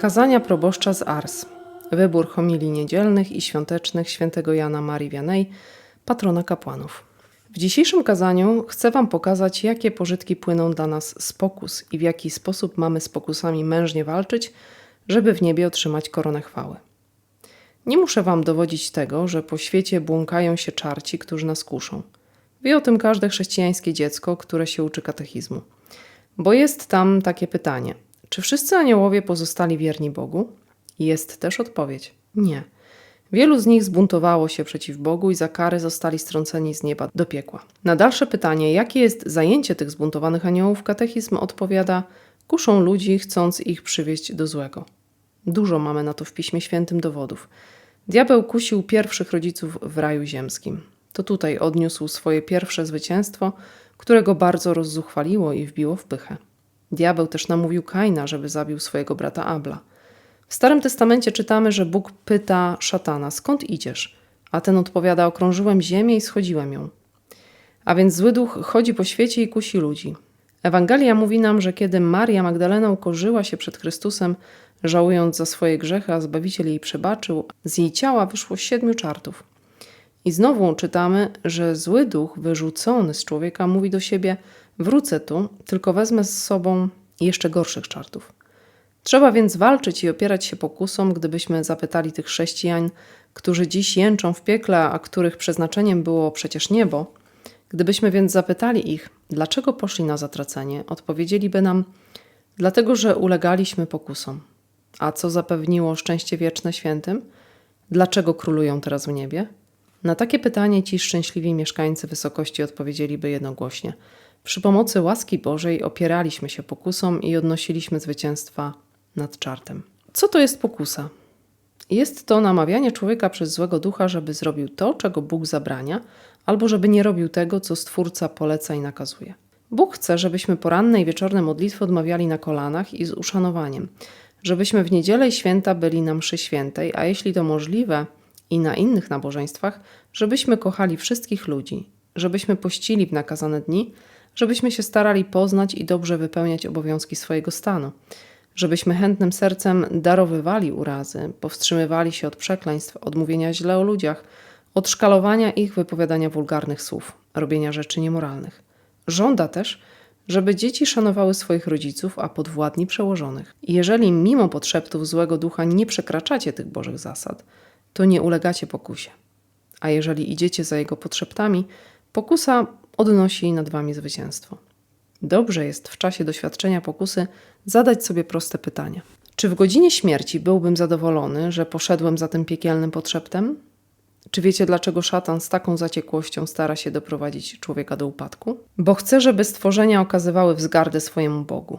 Kazania proboszcza z Ars. Wybór homilii niedzielnych i świątecznych świętego Jana Marii Wianej, patrona kapłanów. W dzisiejszym kazaniu chcę Wam pokazać, jakie pożytki płyną dla nas z pokus i w jaki sposób mamy z pokusami mężnie walczyć, żeby w niebie otrzymać koronę chwały. Nie muszę Wam dowodzić tego, że po świecie błąkają się czarci, którzy nas kuszą. Wie o tym każde chrześcijańskie dziecko, które się uczy katechizmu. Bo jest tam takie pytanie: czy wszyscy aniołowie pozostali wierni Bogu? Jest też odpowiedź: nie. Wielu z nich zbuntowało się przeciw Bogu i za kary zostali strąceni z nieba do piekła. Na dalsze pytanie, jakie jest zajęcie tych zbuntowanych aniołów, katechizm odpowiada: kuszą ludzi, chcąc ich przywieść do złego. Dużo mamy na to w Piśmie Świętym dowodów. Diabeł kusił pierwszych rodziców w raju ziemskim. To tutaj odniósł swoje pierwsze zwycięstwo, którego bardzo rozzuchwaliło i wbiło w pychę. Diabeł też namówił Kaina, żeby zabił swojego brata Abla. W Starym Testamencie czytamy, że Bóg pyta szatana: Skąd idziesz? A ten odpowiada: Okrążyłem ziemię i schodziłem ją. A więc zły duch chodzi po świecie i kusi ludzi. Ewangelia mówi nam, że kiedy Maria Magdalena ukorzyła się przed Chrystusem, żałując za swoje grzechy, a Zbawiciel jej przebaczył, z jej ciała wyszło siedmiu czartów. I znowu czytamy, że zły duch wyrzucony z człowieka mówi do siebie: Wrócę tu, tylko wezmę z sobą jeszcze gorszych czartów. Trzeba więc walczyć i opierać się pokusom, gdybyśmy zapytali tych chrześcijan, którzy dziś jęczą w piekle, a których przeznaczeniem było przecież niebo. Gdybyśmy więc zapytali ich, dlaczego poszli na zatracenie, odpowiedzieliby nam: Dlatego, że ulegaliśmy pokusom. A co zapewniło szczęście wieczne świętym? Dlaczego królują teraz w niebie? Na takie pytanie ci szczęśliwi mieszkańcy wysokości odpowiedzieliby jednogłośnie. Przy pomocy łaski Bożej opieraliśmy się pokusom i odnosiliśmy zwycięstwa nad czartem. Co to jest pokusa? Jest to namawianie człowieka przez złego ducha, żeby zrobił to, czego Bóg zabrania, albo żeby nie robił tego, co Stwórca poleca i nakazuje. Bóg chce, żebyśmy poranne i wieczorne modlitwy odmawiali na kolanach i z uszanowaniem, żebyśmy w niedzielę i święta byli na mszy świętej, a jeśli to możliwe i na innych nabożeństwach, żebyśmy kochali wszystkich ludzi, żebyśmy pościli w nakazane dni, żebyśmy się starali poznać i dobrze wypełniać obowiązki swojego stanu, żebyśmy chętnym sercem darowywali urazy, powstrzymywali się od przekleństw, od mówienia źle o ludziach, od szkalowania ich, wypowiadania wulgarnych słów, robienia rzeczy niemoralnych. Żąda też, żeby dzieci szanowały swoich rodziców, a podwładni przełożonych. Jeżeli mimo podszeptów złego ducha nie przekraczacie tych bożych zasad, to nie ulegacie pokusie. A jeżeli idziecie za jego podszeptami, pokusa odnosi nad wami zwycięstwo. Dobrze jest w czasie doświadczenia pokusy zadać sobie proste pytania. Czy w godzinie śmierci byłbym zadowolony, że poszedłem za tym piekielnym podszeptem? Czy wiecie, dlaczego szatan z taką zaciekłością stara się doprowadzić człowieka do upadku? Bo chce, żeby stworzenia okazywały wzgardę swojemu Bogu.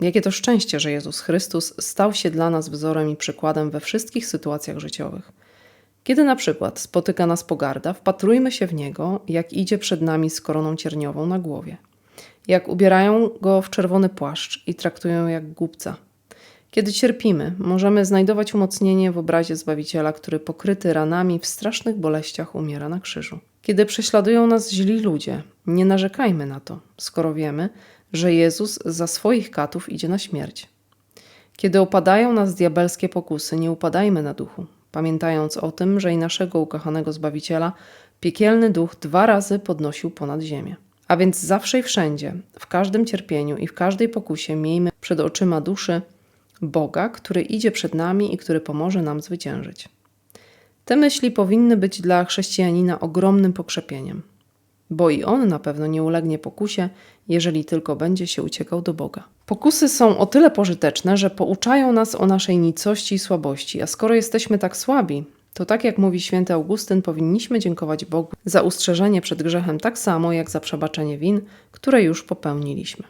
Jakie to szczęście, że Jezus Chrystus stał się dla nas wzorem i przykładem we wszystkich sytuacjach życiowych. Kiedy na przykład spotyka nas pogarda, wpatrujmy się w Niego, jak idzie przed nami z koroną cierniową na głowie. Jak ubierają go w czerwony płaszcz i traktują jak głupca. Kiedy cierpimy, możemy znajdować umocnienie w obrazie Zbawiciela, który pokryty ranami w strasznych boleściach umiera na krzyżu. Kiedy prześladują nas źli ludzie, nie narzekajmy na to, skoro wiemy, że Jezus za swoich katów idzie na śmierć. Kiedy opadają nas diabelskie pokusy, nie upadajmy na duchu, pamiętając o tym, że i naszego ukochanego Zbawiciela piekielny duch dwa razy podnosił ponad ziemię. A więc zawsze i wszędzie, w każdym cierpieniu i w każdej pokusie miejmy przed oczyma duszy Boga, który idzie przed nami i który pomoże nam zwyciężyć. Te myśli powinny być dla chrześcijanina ogromnym pokrzepieniem, bo i on na pewno nie ulegnie pokusie, jeżeli tylko będzie się uciekał do Boga. Pokusy są o tyle pożyteczne, że pouczają nas o naszej nicości i słabości, a skoro jesteśmy tak słabi, to tak jak mówi święty Augustyn, powinniśmy dziękować Bogu za ustrzeżenie przed grzechem tak samo jak za przebaczenie win, które już popełniliśmy.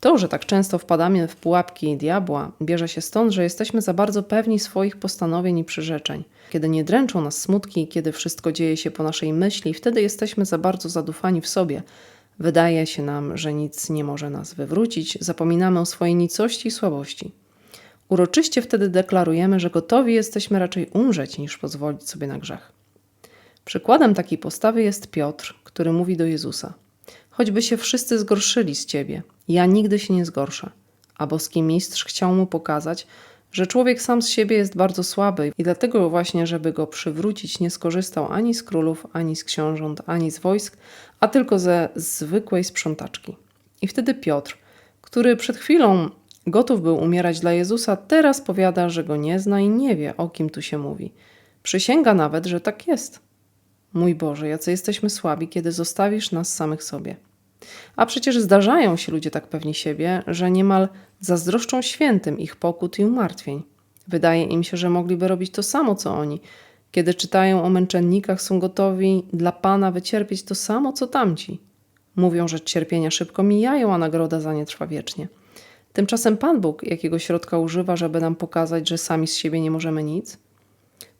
To, że tak często wpadamy w pułapki diabła, bierze się stąd, że jesteśmy za bardzo pewni swoich postanowień i przyrzeczeń. Kiedy nie dręczą nas smutki, kiedy wszystko dzieje się po naszej myśli, wtedy jesteśmy za bardzo zadufani w sobie. Wydaje się nam, że nic nie może nas wywrócić, zapominamy o swojej nicości i słabości. Uroczyście wtedy deklarujemy, że gotowi jesteśmy raczej umrzeć, niż pozwolić sobie na grzech. Przykładem takiej postawy jest Piotr, który mówi do Jezusa: Choćby się wszyscy zgorszyli z ciebie, ja nigdy się nie zgorszę. A boski mistrz chciał mu pokazać, że człowiek sam z siebie jest bardzo słaby i dlatego właśnie, żeby go przywrócić, nie skorzystał ani z królów, ani z książąt, ani z wojsk, a tylko ze zwykłej sprzątaczki. I wtedy Piotr, który przed chwilą gotów był umierać dla Jezusa, teraz powiada, że go nie zna i nie wie, o kim tu się mówi. Przysięga nawet, że tak jest. Mój Boże, jacy jesteśmy słabi, kiedy zostawisz nas samych sobie. A przecież zdarzają się ludzie tak pewni siebie, że niemal zazdroszczą świętym ich pokut i umartwień. Wydaje im się, że mogliby robić to samo, co oni. Kiedy czytają o męczennikach, są gotowi dla Pana wycierpieć to samo, co tamci. Mówią, że cierpienia szybko mijają, a nagroda za nie trwa wiecznie. Tymczasem Pan Bóg jakiego środka używa, żeby nam pokazać, że sami z siebie nie możemy nic?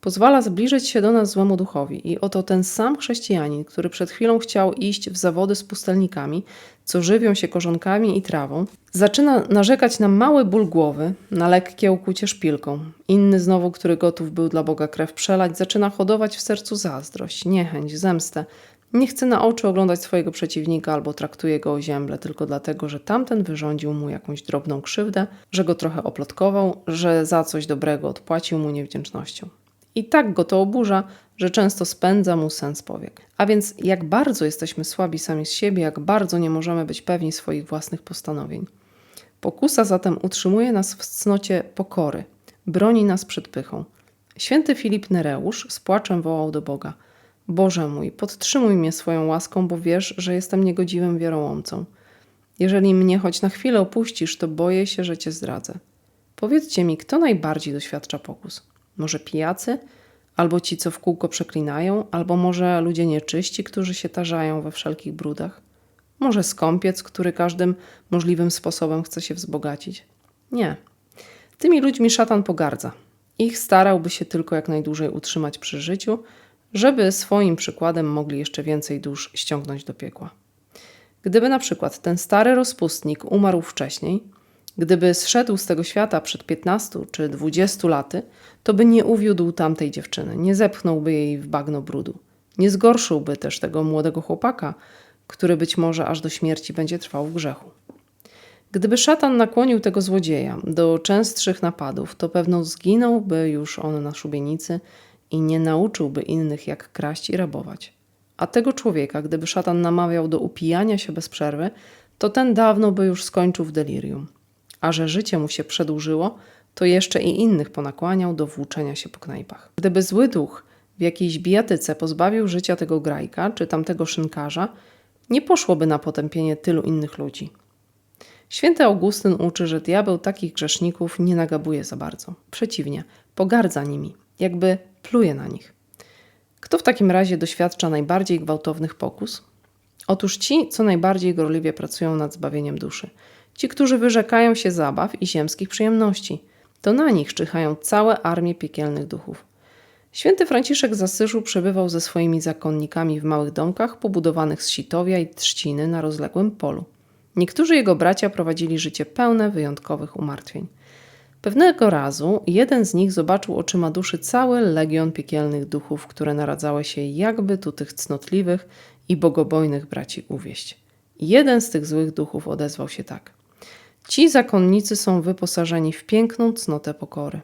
Pozwala zbliżyć się do nas złemu duchowi i oto ten sam chrześcijanin, który przed chwilą chciał iść w zawody z pustelnikami, co żywią się korzonkami i trawą, zaczyna narzekać na mały ból głowy, na lekkie ukucie szpilką. Inny znowu, który gotów był dla Boga krew przelać, zaczyna hodować w sercu zazdrość, niechęć, zemstę. Nie chce na oczy oglądać swojego przeciwnika albo traktuje go o ziemble tylko dlatego, że tamten wyrządził mu jakąś drobną krzywdę, że go trochę oplotkował, że za coś dobrego odpłacił mu niewdzięcznością. I tak go to oburza, że często spędza mu sens powiek. A więc jak bardzo jesteśmy słabi sami z siebie, jak bardzo nie możemy być pewni swoich własnych postanowień. Pokusa zatem utrzymuje nas w cnocie pokory, broni nas przed pychą. Święty Filip Nereusz z płaczem wołał do Boga: Boże mój, podtrzymuj mnie swoją łaską, bo wiesz, że jestem niegodziwym wierołomcą. Jeżeli mnie choć na chwilę opuścisz, to boję się, że cię zdradzę. Powiedzcie mi, kto najbardziej doświadcza pokus? Może pijacy? Albo ci, co w kółko przeklinają? Albo może ludzie nieczyści, którzy się tarzają we wszelkich brudach? Może skąpiec, który każdym możliwym sposobem chce się wzbogacić? Nie. Tymi ludźmi szatan pogardza. Ich starałby się tylko jak najdłużej utrzymać przy życiu, żeby swoim przykładem mogli jeszcze więcej dusz ściągnąć do piekła. Gdyby na przykład ten stary rozpustnik umarł wcześniej, gdyby zszedł z tego świata przed 15 czy 20 laty, to by nie uwiódł tamtej dziewczyny, nie zepchnąłby jej w bagno brudu. Nie zgorszyłby też tego młodego chłopaka, który być może aż do śmierci będzie trwał w grzechu. Gdyby szatan nakłonił tego złodzieja do częstszych napadów, to pewno zginąłby już on na szubienicy i nie nauczyłby innych, jak kraść i rabować. A tego człowieka, gdyby szatan namawiał do upijania się bez przerwy, to ten dawno by już skończył w delirium. A że życie mu się przedłużyło, to jeszcze i innych ponakłaniał do włóczenia się po knajpach. Gdyby zły duch w jakiejś bijatyce pozbawił życia tego grajka czy tamtego szynkarza, nie poszłoby na potępienie tylu innych ludzi. Święty Augustyn uczy, że diabeł takich grzeszników nie nagabuje za bardzo. Przeciwnie, pogardza nimi, jakby pluje na nich. Kto w takim razie doświadcza najbardziej gwałtownych pokus? Otóż ci, co najbardziej gorliwie pracują nad zbawieniem duszy. Ci, którzy wyrzekają się zabaw i ziemskich przyjemności. To na nich czyhają całe armie piekielnych duchów. Święty Franciszek z Asyżu przebywał ze swoimi zakonnikami w małych domkach pobudowanych z sitowia i trzciny na rozległym polu. Niektórzy jego bracia prowadzili życie pełne wyjątkowych umartwień. Pewnego razu jeden z nich zobaczył oczyma duszy cały legion piekielnych duchów, które naradzały się jakby tu tych cnotliwych i bogobojnych braci uwieść. Jeden z tych złych duchów odezwał się tak. Ci zakonnicy są wyposażeni w piękną cnotę pokory.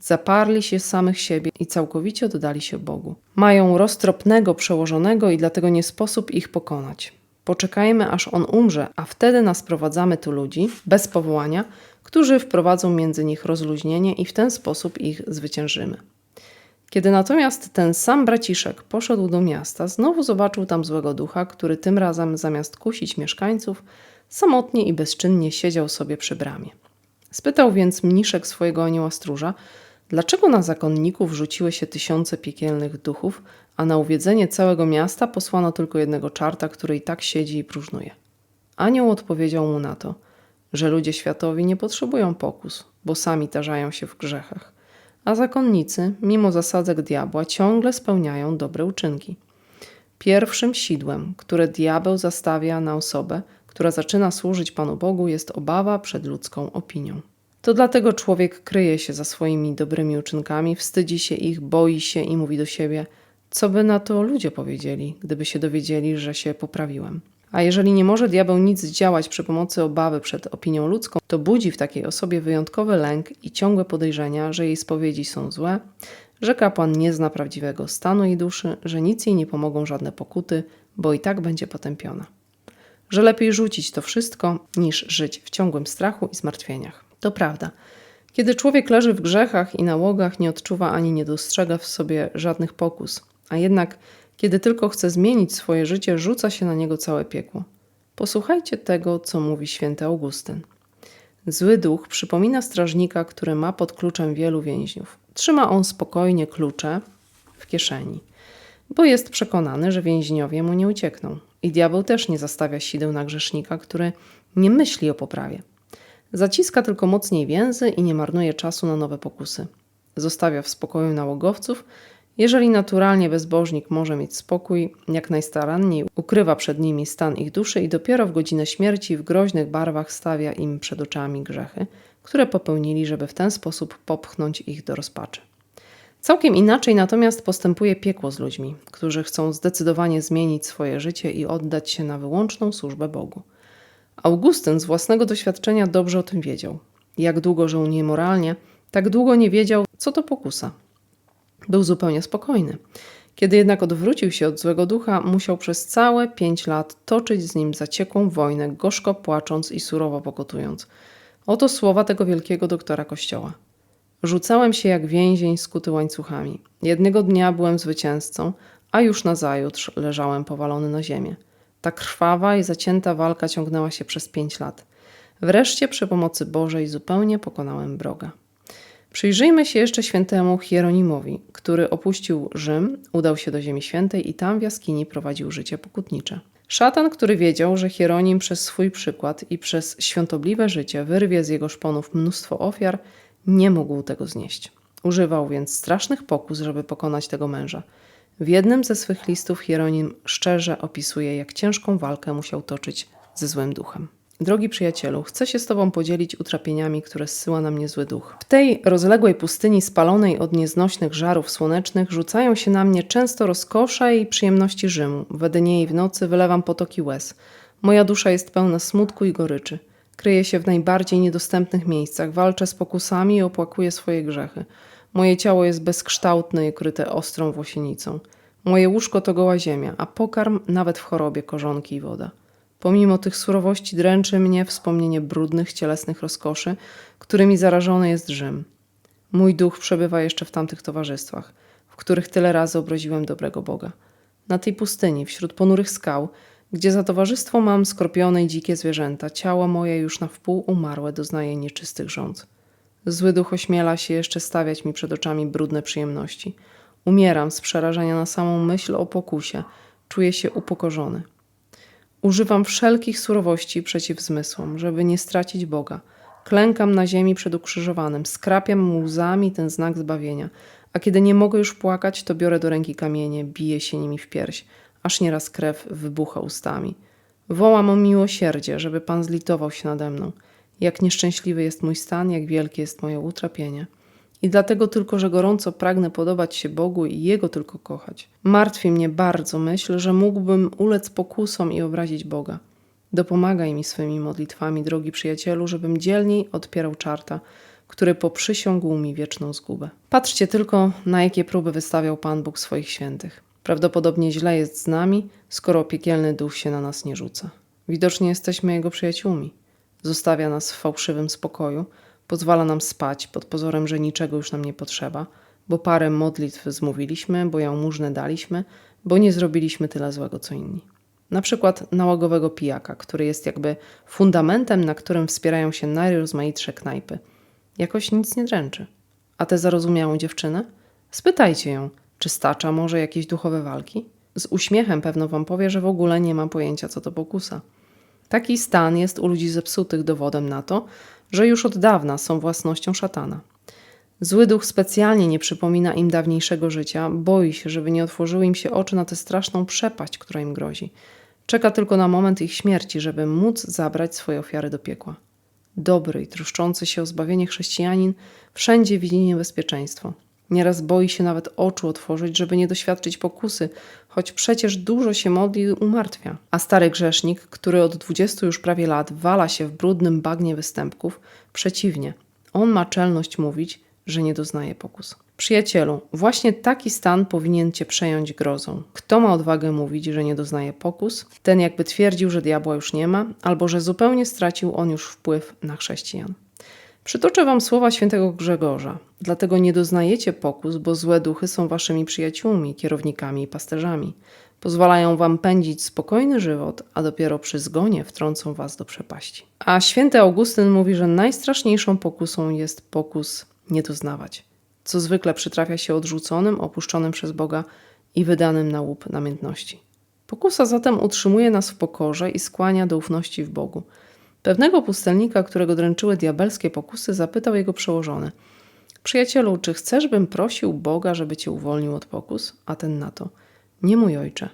Zaparli się samych siebie i całkowicie oddali się Bogu. Mają roztropnego przełożonego i dlatego nie sposób ich pokonać. Poczekajmy, aż on umrze, a wtedy nas sprowadzamy tu ludzi, bez powołania, którzy wprowadzą między nich rozluźnienie i w ten sposób ich zwyciężymy. Kiedy natomiast ten sam braciszek poszedł do miasta, znowu zobaczył tam złego ducha, który tym razem zamiast kusić mieszkańców, samotnie i bezczynnie siedział sobie przy bramie. Spytał więc mniszek swojego anioła stróża, dlaczego na zakonników rzuciły się tysiące piekielnych duchów, a na uwiedzenie całego miasta posłano tylko jednego czarta, który i tak siedzi i próżnuje. Anioł odpowiedział mu na to, że ludzie światowi nie potrzebują pokus, bo sami tarzają się w grzechach, a zakonnicy, mimo zasadzek diabła, ciągle spełniają dobre uczynki. Pierwszym sidłem, które diabeł zastawia na osobę, która zaczyna służyć Panu Bogu, jest obawa przed ludzką opinią. To dlatego człowiek kryje się za swoimi dobrymi uczynkami, wstydzi się ich, boi się i mówi do siebie: Co by na to ludzie powiedzieli, gdyby się dowiedzieli, że się poprawiłem? A jeżeli nie może diabeł nic zdziałać przy pomocy obawy przed opinią ludzką, to budzi w takiej osobie wyjątkowy lęk i ciągłe podejrzenia, że jej spowiedzi są złe, że kapłan nie zna prawdziwego stanu jej duszy, że nic jej nie pomogą żadne pokuty, bo i tak będzie potępiona. Że lepiej rzucić to wszystko, niż żyć w ciągłym strachu i zmartwieniach. To prawda. Kiedy człowiek leży w grzechach i nałogach, nie odczuwa ani nie dostrzega w sobie żadnych pokus, a jednak kiedy tylko chce zmienić swoje życie, rzuca się na niego całe piekło. Posłuchajcie tego, co mówi święty Augustyn. Zły duch przypomina strażnika, który ma pod kluczem wielu więźniów. Trzyma on spokojnie klucze w kieszeni, bo jest przekonany, że więźniowie mu nie uciekną. I diabeł też nie zastawia sideł na grzesznika, który nie myśli o poprawie. Zaciska tylko mocniej więzy i nie marnuje czasu na nowe pokusy. Zostawia w spokoju nałogowców, jeżeli naturalnie bezbożnik może mieć spokój, jak najstaranniej ukrywa przed nimi stan ich duszy i dopiero w godzinę śmierci w groźnych barwach stawia im przed oczami grzechy, które popełnili, żeby w ten sposób popchnąć ich do rozpaczy. Całkiem inaczej natomiast postępuje piekło z ludźmi, którzy chcą zdecydowanie zmienić swoje życie i oddać się na wyłączną służbę Bogu. Augustyn z własnego doświadczenia dobrze o tym wiedział. Jak długo żył niemoralnie, tak długo nie wiedział, co to pokusa. Był zupełnie spokojny. Kiedy jednak odwrócił się od złego ducha, musiał przez całe pięć lat toczyć z nim zaciekłą wojnę, gorzko płacząc i surowo pokutując. Oto słowa tego wielkiego doktora kościoła. Rzucałem się jak więzień skuty łańcuchami. Jednego dnia byłem zwycięzcą, a już nazajutrz leżałem powalony na ziemię. Ta krwawa i zacięta walka ciągnęła się przez pięć lat. Wreszcie przy pomocy Bożej zupełnie pokonałem wroga. Przyjrzyjmy się jeszcze świętemu Hieronimowi, który opuścił Rzym, udał się do Ziemi Świętej i tam w jaskini prowadził życie pokutnicze. Szatan, który wiedział, że Hieronim przez swój przykład i przez świątobliwe życie wyrwie z jego szponów mnóstwo ofiar, nie mógł tego znieść. Używał więc strasznych pokus, żeby pokonać tego męża. W jednym ze swych listów Hieronim szczerze opisuje, jak ciężką walkę musiał toczyć ze złym duchem. Drogi przyjacielu, chcę się z Tobą podzielić utrapieniami, które zsyła na mnie zły duch. W tej rozległej pustyni spalonej od nieznośnych żarów słonecznych rzucają się na mnie często rozkosze i przyjemności Rzymu. We dnie i w nocy wylewam potoki łez. Moja dusza jest pełna smutku i goryczy. Kryję się w najbardziej niedostępnych miejscach, walczę z pokusami i opłakuję swoje grzechy. Moje ciało jest bezkształtne i kryte ostrą włosienicą. Moje łóżko to goła ziemia, a pokarm nawet w chorobie korzonki i woda. Pomimo tych surowości dręczy mnie wspomnienie brudnych, cielesnych rozkoszy, którymi zarażony jest Rzym. Mój duch przebywa jeszcze w tamtych towarzystwach, w których tyle razy obraziłem dobrego Boga. Na tej pustyni, wśród ponurych skał, gdzie za towarzystwo mam skorpiony i dzikie zwierzęta, ciało moje już na wpół umarłe doznaje nieczystych rząd. Zły duch ośmiela się jeszcze stawiać mi przed oczami brudne przyjemności. Umieram z przerażenia na samą myśl o pokusie. Czuję się upokorzony. Używam wszelkich surowości przeciw zmysłom, żeby nie stracić Boga. Klękam na ziemi przed ukrzyżowanym, skrapiam łzami ten znak zbawienia, a kiedy nie mogę już płakać, to biorę do ręki kamienie, biję się nimi w pierś, aż nieraz krew wybucha ustami. Wołam o miłosierdzie, żeby Pan zlitował się nade mną. Jak nieszczęśliwy jest mój stan, jak wielkie jest moje utrapienie. I dlatego tylko, że gorąco pragnę podobać się Bogu i Jego tylko kochać. Martwi mnie bardzo myśl, że mógłbym ulec pokusom i obrazić Boga. Dopomagaj mi swymi modlitwami, drogi przyjacielu, żebym dzielniej odpierał czarta, który poprzysiągł mi wieczną zgubę. Patrzcie tylko, na jakie próby wystawiał Pan Bóg swoich świętych. Prawdopodobnie źle jest z nami, skoro piekielny duch się na nas nie rzuca. Widocznie jesteśmy Jego przyjaciółmi. Zostawia nas w fałszywym spokoju, Pozwala nam spać pod pozorem, że niczego już nam nie potrzeba, bo parę modlitw zmówiliśmy, bo jałmużnę daliśmy, bo nie zrobiliśmy tyle złego co inni. Na przykład nałogowego pijaka, który jest jakby fundamentem, na którym wspierają się najrozmaitsze knajpy. Jakoś nic nie dręczy. A tę zarozumiałą dziewczynę? Spytajcie ją, czy stacza może jakieś duchowe walki? Z uśmiechem pewno wam powie, że w ogóle nie ma pojęcia, co to pokusa. Taki stan jest u ludzi zepsutych dowodem na to, że już od dawna są własnością szatana. Zły duch specjalnie nie przypomina im dawniejszego życia, boi się, żeby nie otworzyły im się oczy na tę straszną przepaść, która im grozi. Czeka tylko na moment ich śmierci, żeby móc zabrać swoje ofiary do piekła. Dobry i troszczący się o zbawienie chrześcijanin wszędzie widzi niebezpieczeństwo. Nieraz boi się nawet oczu otworzyć, żeby nie doświadczyć pokusy, choć przecież dużo się modli i umartwia. A stary grzesznik, który od dwudziestu już prawie lat wala się w brudnym bagnie występków, przeciwnie, on ma czelność mówić, że nie doznaje pokus. Przyjacielu, właśnie taki stan powinien cię przejąć grozą. Kto ma odwagę mówić, że nie doznaje pokus? Ten jakby twierdził, że diabła już nie ma, albo że zupełnie stracił on już wpływ na chrześcijan. Przytoczę wam słowa świętego Grzegorza. Dlatego nie doznajecie pokus, bo złe duchy są waszymi przyjaciółmi, kierownikami i pasterzami. Pozwalają wam pędzić spokojny żywot, a dopiero przy zgonie wtrącą was do przepaści. A święty Augustyn mówi, że najstraszniejszą pokusą jest pokus nie doznawać, co zwykle przytrafia się odrzuconym, opuszczonym przez Boga i wydanym na łup namiętności. Pokusa zatem utrzymuje nas w pokorze i skłania do ufności w Bogu. Pewnego pustelnika, którego dręczyły diabelskie pokusy, zapytał jego przełożony: Przyjacielu, czy chcesz, bym prosił Boga, żeby cię uwolnił od pokus? A ten na to: Nie mój ojcze.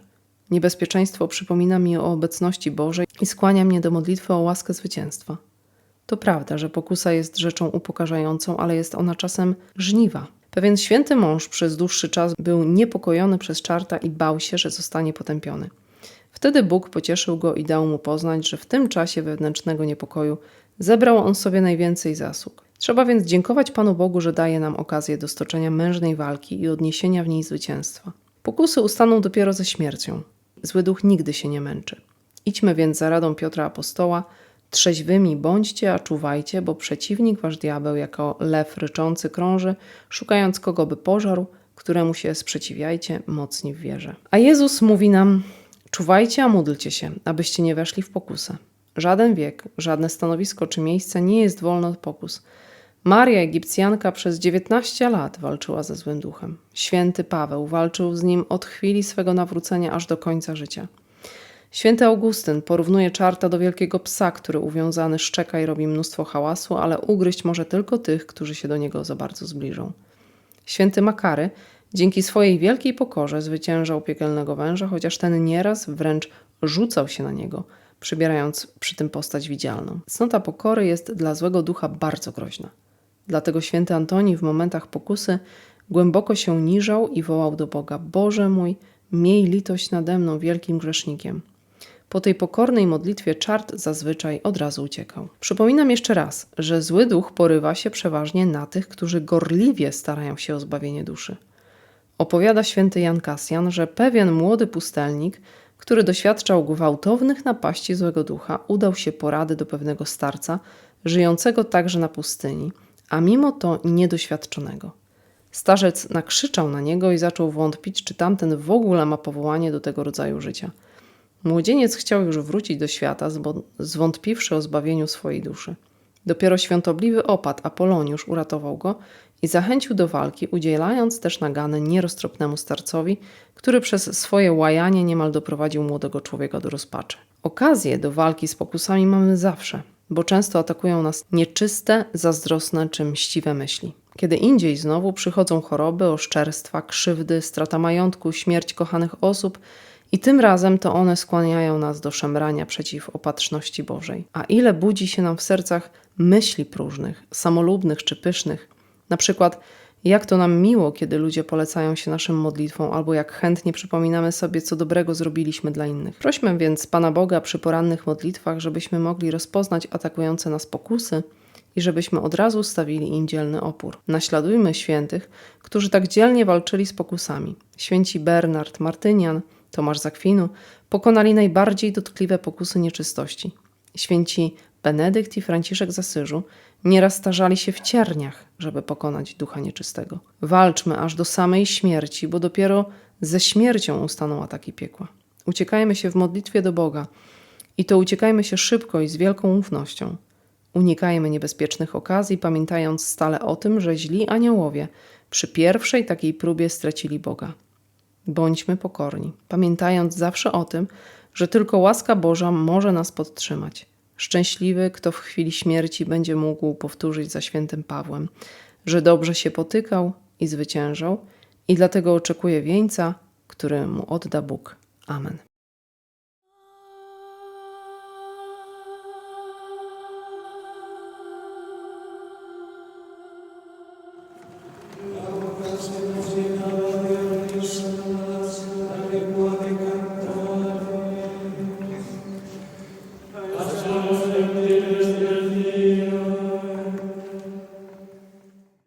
Niebezpieczeństwo przypomina mi o obecności Bożej i skłania mnie do modlitwy o łaskę zwycięstwa. To prawda, że pokusa jest rzeczą upokarzającą, ale jest ona czasem żniwa. Pewien święty mąż przez dłuższy czas był niepokojony przez czarta i bał się, że zostanie potępiony. Wtedy Bóg pocieszył go i dał mu poznać, że w tym czasie wewnętrznego niepokoju zebrał on sobie najwięcej zasług. Trzeba więc dziękować Panu Bogu, że daje nam okazję do stoczenia mężnej walki i odniesienia w niej zwycięstwa. Pokusy ustaną dopiero ze śmiercią. Zły duch nigdy się nie męczy. Idźmy więc za radą Piotra Apostoła, trzeźwymi bądźcie, a czuwajcie, bo przeciwnik wasz diabeł jako lew ryczący krąży, szukając kogo by pożarł, któremu się sprzeciwiajcie mocni w wierze. A Jezus mówi nam, Czuwajcie, a módlcie się, abyście nie weszli w pokusę. Żaden wiek, żadne stanowisko czy miejsce nie jest wolne od pokus. Maria Egipcjanka przez 19 lat walczyła ze złym duchem. Święty Paweł walczył z nim od chwili swego nawrócenia aż do końca życia. Święty Augustyn porównuje czarta do wielkiego psa, który uwiązany szczeka i robi mnóstwo hałasu, ale ugryźć może tylko tych, którzy się do niego za bardzo zbliżą. Święty Makary Dzięki swojej wielkiej pokorze zwyciężał piekielnego węża, chociaż ten nieraz wręcz rzucał się na niego, przybierając przy tym postać widzialną. Cnota pokory jest dla złego ducha bardzo groźna. Dlatego święty Antoni w momentach pokusy głęboko się niżał i wołał do Boga: Boże mój, miej litość nade mną, wielkim grzesznikiem. Po tej pokornej modlitwie czart zazwyczaj od razu uciekał. Przypominam jeszcze raz, że zły duch porywa się przeważnie na tych, którzy gorliwie starają się o zbawienie duszy. Opowiada święty Jan Kasjan, że pewien młody pustelnik, który doświadczał gwałtownych napaści złego ducha, udał się porady do pewnego starca, żyjącego także na pustyni, a mimo to niedoświadczonego. Starzec nakrzyczał na niego i zaczął wątpić, czy tamten w ogóle ma powołanie do tego rodzaju życia. Młodzieniec chciał już wrócić do świata, zwątpiwszy o zbawieniu swojej duszy. Dopiero świątobliwy opat Apoloniusz uratował go i zachęcił do walki, udzielając też nagany nieroztropnemu starcowi, który przez swoje łajanie niemal doprowadził młodego człowieka do rozpaczy. Okazję do walki z pokusami mamy zawsze, bo często atakują nas nieczyste, zazdrosne czy mściwe myśli. Kiedy indziej znowu przychodzą choroby, oszczerstwa, krzywdy, strata majątku, śmierć kochanych osób i tym razem to one skłaniają nas do szemrania przeciw opatrzności Bożej. A ile budzi się nam w sercach myśli próżnych, samolubnych czy pysznych, na przykład, jak to nam miło, kiedy ludzie polecają się naszym modlitwom, albo jak chętnie przypominamy sobie, co dobrego zrobiliśmy dla innych. Prośmy więc Pana Boga przy porannych modlitwach, żebyśmy mogli rozpoznać atakujące nas pokusy i żebyśmy od razu stawili im dzielny opór. Naśladujmy świętych, którzy tak dzielnie walczyli z pokusami. Święci Bernard, Martynian, Tomasz Zakwinu pokonali najbardziej dotkliwe pokusy nieczystości. Święci Benedykt i Franciszek z Asyżu nieraz starzali się w cierniach, żeby pokonać ducha nieczystego. Walczmy aż do samej śmierci, bo dopiero ze śmiercią ustaną ataki piekła. Uciekajmy się w modlitwie do Boga i to uciekajmy się szybko i z wielką ufnością. Unikajmy niebezpiecznych okazji, pamiętając stale o tym, że źli aniołowie przy pierwszej takiej próbie stracili Boga. Bądźmy pokorni, pamiętając zawsze o tym, że tylko łaska Boża może nas podtrzymać. Szczęśliwy, kto w chwili śmierci będzie mógł powtórzyć za świętym Pawłem, że dobrze się potykał i zwyciężał, i dlatego oczekuje wieńca, który mu odda Bóg. Amen.